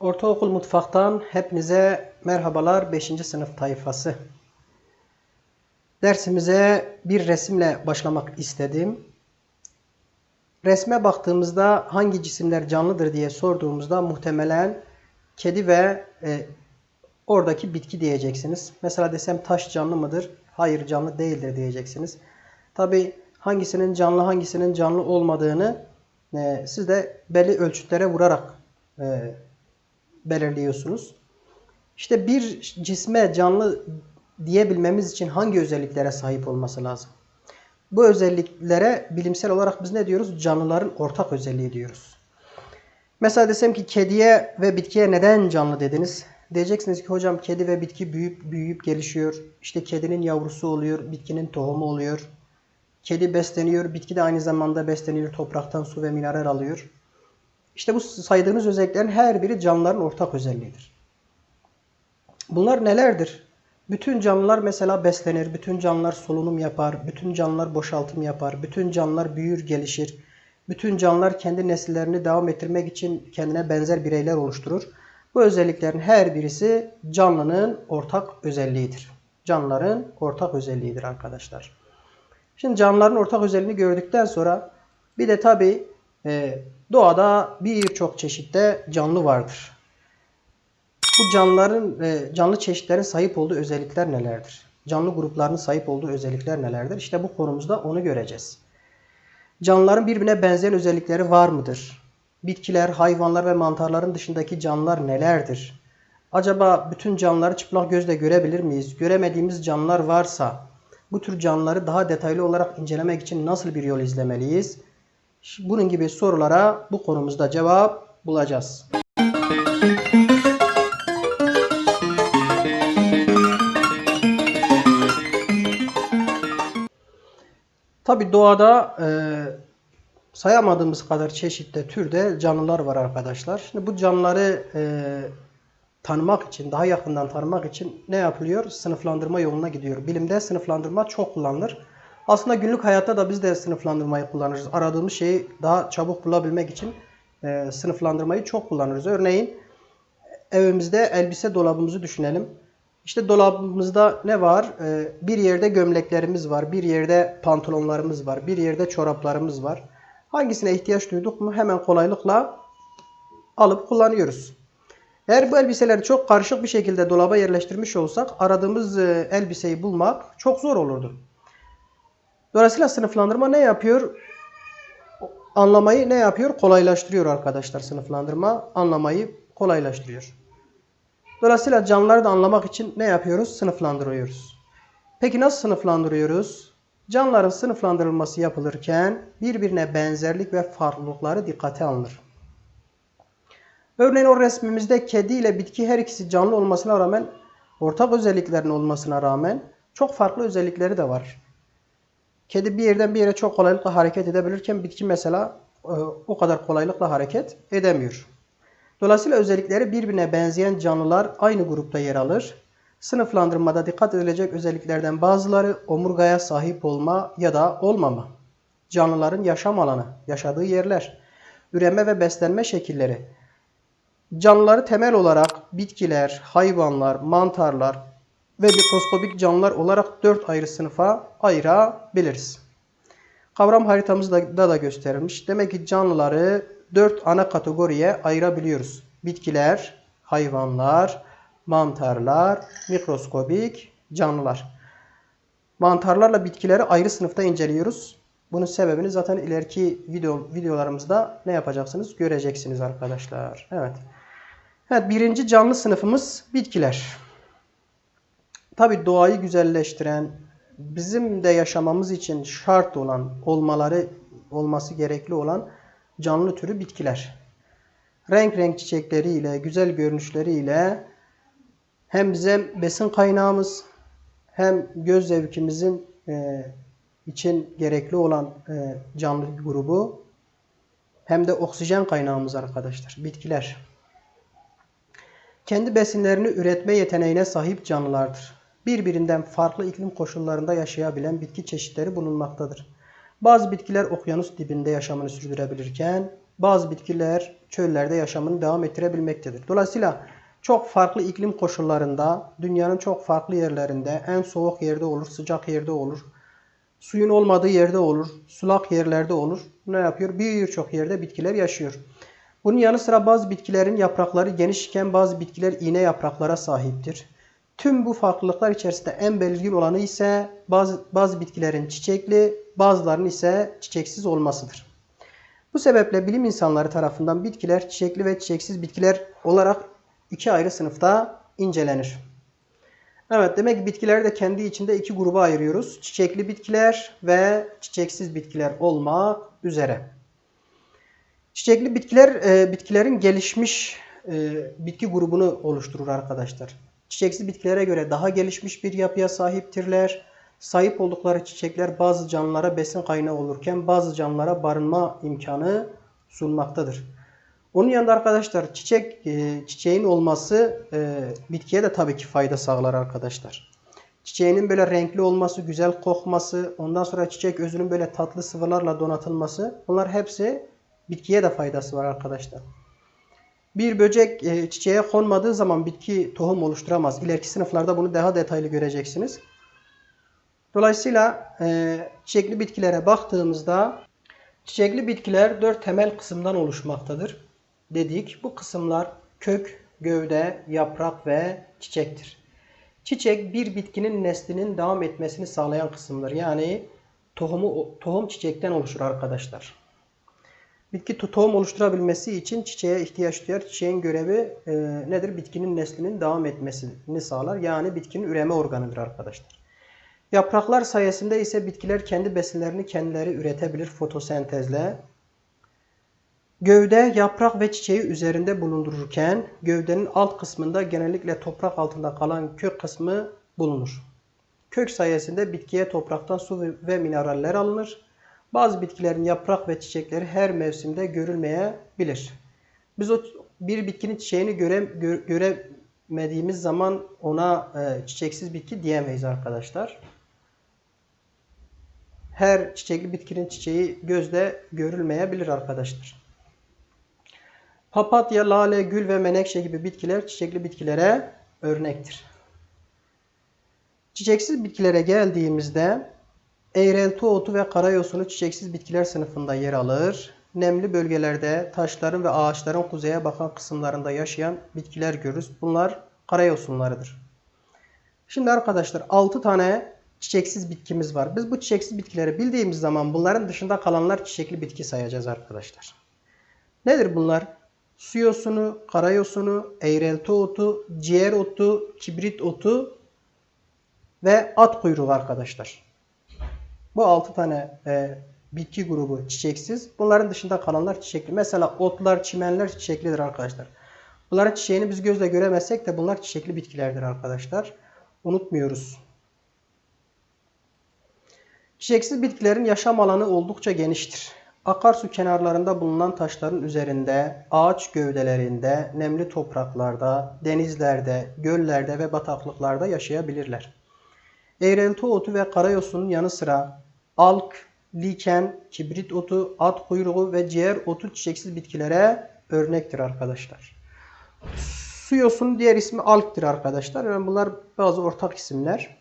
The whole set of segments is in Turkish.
Ortaokul Mutfak'tan hepinize merhabalar 5. sınıf tayfası. Dersimize bir resimle başlamak istedim. Resme baktığımızda hangi cisimler canlıdır diye sorduğumuzda muhtemelen kedi ve e, oradaki bitki diyeceksiniz. Mesela desem taş canlı mıdır? Hayır canlı değildir diyeceksiniz. Tabi hangisinin canlı hangisinin canlı olmadığını e, siz de belli ölçütlere vurarak e, belirliyorsunuz. İşte bir cisme canlı diyebilmemiz için hangi özelliklere sahip olması lazım? Bu özelliklere bilimsel olarak biz ne diyoruz? Canlıların ortak özelliği diyoruz. Mesela desem ki kediye ve bitkiye neden canlı dediniz? Diyeceksiniz ki hocam kedi ve bitki büyüyüp büyüyüp gelişiyor. İşte kedinin yavrusu oluyor, bitkinin tohumu oluyor. Kedi besleniyor, bitki de aynı zamanda besleniyor, topraktan su ve mineral alıyor. İşte bu saydığınız özelliklerin her biri canlıların ortak özelliğidir. Bunlar nelerdir? Bütün canlılar mesela beslenir, bütün canlılar solunum yapar, bütün canlılar boşaltım yapar, bütün canlılar büyür, gelişir. Bütün canlılar kendi nesillerini devam ettirmek için kendine benzer bireyler oluşturur. Bu özelliklerin her birisi canlının ortak özelliğidir. Canlıların ortak özelliğidir arkadaşlar. Şimdi canlıların ortak özelliğini gördükten sonra bir de tabi e, doğada birçok çeşitte canlı vardır. Bu canlıların, e, canlı çeşitlerin sahip olduğu özellikler nelerdir? Canlı gruplarının sahip olduğu özellikler nelerdir? İşte bu konumuzda onu göreceğiz. Canlıların birbirine benzeyen özellikleri var mıdır? Bitkiler, hayvanlar ve mantarların dışındaki canlılar nelerdir? Acaba bütün canlıları çıplak gözle görebilir miyiz? Göremediğimiz canlılar varsa bu tür canlıları daha detaylı olarak incelemek için nasıl bir yol izlemeliyiz? Bunun gibi sorulara bu konumuzda cevap bulacağız. Tabi doğada e, sayamadığımız kadar çeşitli türde canlılar var arkadaşlar. Şimdi bu canlıları e, tanımak için, daha yakından tanımak için ne yapılıyor? Sınıflandırma yoluna gidiyor. Bilimde sınıflandırma çok kullanılır. Aslında günlük hayatta da biz de sınıflandırmayı kullanırız. Aradığımız şeyi daha çabuk bulabilmek için e, sınıflandırmayı çok kullanırız. Örneğin evimizde elbise dolabımızı düşünelim. İşte dolabımızda ne var? E, bir yerde gömleklerimiz var, bir yerde pantolonlarımız var, bir yerde çoraplarımız var. Hangisine ihtiyaç duyduk mu hemen kolaylıkla alıp kullanıyoruz. Eğer bu elbiseleri çok karışık bir şekilde dolaba yerleştirmiş olsak aradığımız e, elbiseyi bulmak çok zor olurdu. Dolayısıyla sınıflandırma ne yapıyor? Anlamayı ne yapıyor? Kolaylaştırıyor arkadaşlar sınıflandırma. Anlamayı kolaylaştırıyor. Dolayısıyla canlıları da anlamak için ne yapıyoruz? Sınıflandırıyoruz. Peki nasıl sınıflandırıyoruz? Canlıların sınıflandırılması yapılırken birbirine benzerlik ve farklılıkları dikkate alınır. Örneğin o resmimizde kedi ile bitki her ikisi canlı olmasına rağmen ortak özelliklerin olmasına rağmen çok farklı özellikleri de var. Kedi bir yerden bir yere çok kolaylıkla hareket edebilirken bitki mesela e, o kadar kolaylıkla hareket edemiyor. Dolayısıyla özellikleri birbirine benzeyen canlılar aynı grupta yer alır. Sınıflandırmada dikkat edilecek özelliklerden bazıları omurgaya sahip olma ya da olmama, canlıların yaşam alanı, yaşadığı yerler, üreme ve beslenme şekilleri, canlıları temel olarak bitkiler, hayvanlar, mantarlar, ve mikroskobik canlılar olarak dört ayrı sınıfa ayırabiliriz. Kavram haritamızda da, gösterilmiş. Demek ki canlıları dört ana kategoriye ayırabiliyoruz. Bitkiler, hayvanlar, mantarlar, mikroskobik canlılar. Mantarlarla bitkileri ayrı sınıfta inceliyoruz. Bunun sebebini zaten ileriki video videolarımızda ne yapacaksınız göreceksiniz arkadaşlar. Evet. Evet birinci canlı sınıfımız bitkiler. Tabi doğayı güzelleştiren, bizim de yaşamamız için şart olan, olmaları olması gerekli olan canlı türü bitkiler. Renk renk çiçekleriyle, güzel görünüşleriyle hem bize besin kaynağımız hem göz zevkimizin e, için gerekli olan e, canlı grubu hem de oksijen kaynağımız arkadaşlar. Bitkiler. Kendi besinlerini üretme yeteneğine sahip canlılardır birbirinden farklı iklim koşullarında yaşayabilen bitki çeşitleri bulunmaktadır. Bazı bitkiler okyanus dibinde yaşamını sürdürebilirken bazı bitkiler çöllerde yaşamını devam ettirebilmektedir. Dolayısıyla çok farklı iklim koşullarında, dünyanın çok farklı yerlerinde, en soğuk yerde olur, sıcak yerde olur, suyun olmadığı yerde olur, sulak yerlerde olur. Ne yapıyor? Birçok yerde bitkiler yaşıyor. Bunun yanı sıra bazı bitkilerin yaprakları geniş iken bazı bitkiler iğne yapraklara sahiptir. Tüm bu farklılıklar içerisinde en belirgin olanı ise bazı, bazı bitkilerin çiçekli, bazılarının ise çiçeksiz olmasıdır. Bu sebeple bilim insanları tarafından bitkiler çiçekli ve çiçeksiz bitkiler olarak iki ayrı sınıfta incelenir. Evet demek ki bitkileri de kendi içinde iki gruba ayırıyoruz. Çiçekli bitkiler ve çiçeksiz bitkiler olmak üzere. Çiçekli bitkiler e, bitkilerin gelişmiş e, bitki grubunu oluşturur arkadaşlar. Çiçeksiz bitkilere göre daha gelişmiş bir yapıya sahiptirler. Sahip oldukları çiçekler bazı canlılara besin kaynağı olurken bazı canlılara barınma imkanı sunmaktadır. Onun yanında arkadaşlar çiçek e, çiçeğin olması e, bitkiye de tabii ki fayda sağlar arkadaşlar. Çiçeğinin böyle renkli olması, güzel kokması, ondan sonra çiçek özünün böyle tatlı sıvılarla donatılması bunlar hepsi bitkiye de faydası var arkadaşlar. Bir böcek e, çiçeğe konmadığı zaman bitki tohum oluşturamaz. İleriki sınıflarda bunu daha detaylı göreceksiniz. Dolayısıyla e, çiçekli bitkilere baktığımızda çiçekli bitkiler dört temel kısımdan oluşmaktadır. Dedik bu kısımlar kök, gövde, yaprak ve çiçektir. Çiçek bir bitkinin neslinin devam etmesini sağlayan kısımdır. Yani tohumu tohum çiçekten oluşur arkadaşlar. Bitki tohum oluşturabilmesi için çiçeğe ihtiyaç duyar. Çiçeğin görevi e, nedir? Bitkinin neslinin devam etmesini sağlar. Yani bitkinin üreme organıdır arkadaşlar. Yapraklar sayesinde ise bitkiler kendi besinlerini kendileri üretebilir fotosentezle. Gövde, yaprak ve çiçeği üzerinde bulundururken gövdenin alt kısmında genellikle toprak altında kalan kök kısmı bulunur. Kök sayesinde bitkiye topraktan su ve mineraller alınır. Bazı bitkilerin yaprak ve çiçekleri her mevsimde görülmeyebilir. Biz o bir bitkinin çiçeğini göre, gö, göremediğimiz zaman ona e, çiçeksiz bitki diyemeyiz arkadaşlar. Her çiçekli bitkinin çiçeği gözle görülmeyebilir arkadaşlar. Papatya, lale, gül ve menekşe gibi bitkiler çiçekli bitkilere örnektir. Çiçeksiz bitkilere geldiğimizde eğrelti otu ve karayosunu çiçeksiz bitkiler sınıfında yer alır. Nemli bölgelerde taşların ve ağaçların kuzeye bakan kısımlarında yaşayan bitkiler görürüz. Bunlar karayosunlarıdır. Şimdi arkadaşlar 6 tane çiçeksiz bitkimiz var. Biz bu çiçeksiz bitkileri bildiğimiz zaman bunların dışında kalanlar çiçekli bitki sayacağız arkadaşlar. Nedir bunlar? Su yosunu, karayosunu, eğrelti otu, ciğer otu, kibrit otu ve at kuyruğu arkadaşlar. Bu 6 tane e, bitki grubu çiçeksiz. Bunların dışında kalanlar çiçekli. Mesela otlar, çimenler çiçeklidir arkadaşlar. Bunların çiçeğini biz gözle göremezsek de bunlar çiçekli bitkilerdir arkadaşlar. Unutmuyoruz. Çiçeksiz bitkilerin yaşam alanı oldukça geniştir. Akarsu kenarlarında bulunan taşların üzerinde, ağaç gövdelerinde, nemli topraklarda, denizlerde, göllerde ve bataklıklarda yaşayabilirler. Eğrelti otu ve karayosunun yanı sıra alk, liken, kibrit otu, at kuyruğu ve ciğer otu çiçeksiz bitkilere örnektir arkadaşlar. Su yosunun diğer ismi alktir arkadaşlar. Yani bunlar bazı ortak isimler.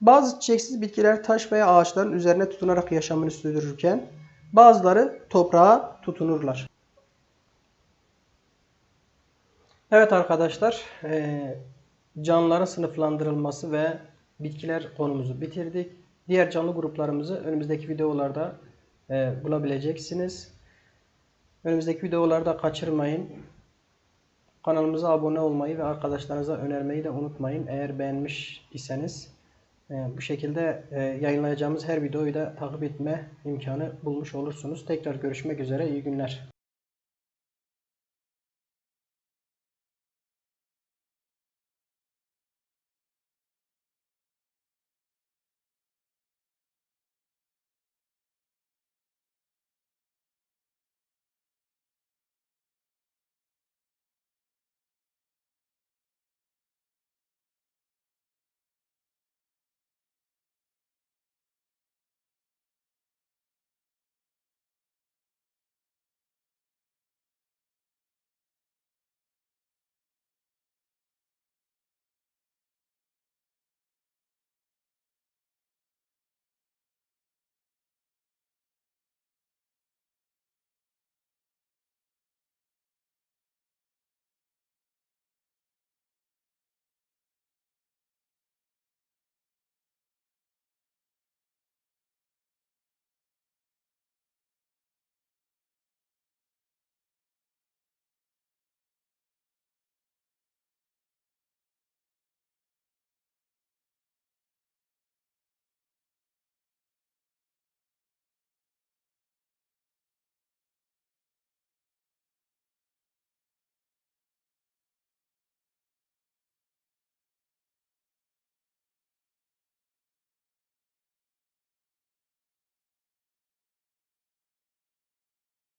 Bazı çiçeksiz bitkiler taş veya ağaçların üzerine tutunarak yaşamını sürdürürken bazıları toprağa tutunurlar. Evet arkadaşlar, canlıların sınıflandırılması ve bitkiler konumuzu bitirdik. Diğer canlı gruplarımızı önümüzdeki videolarda bulabileceksiniz. Önümüzdeki videolarda kaçırmayın. Kanalımıza abone olmayı ve arkadaşlarınıza önermeyi de unutmayın. Eğer beğenmiş iseniz. Bu şekilde yayınlayacağımız her videoyu da takip etme imkanı bulmuş olursunuz. Tekrar görüşmek üzere. İyi günler.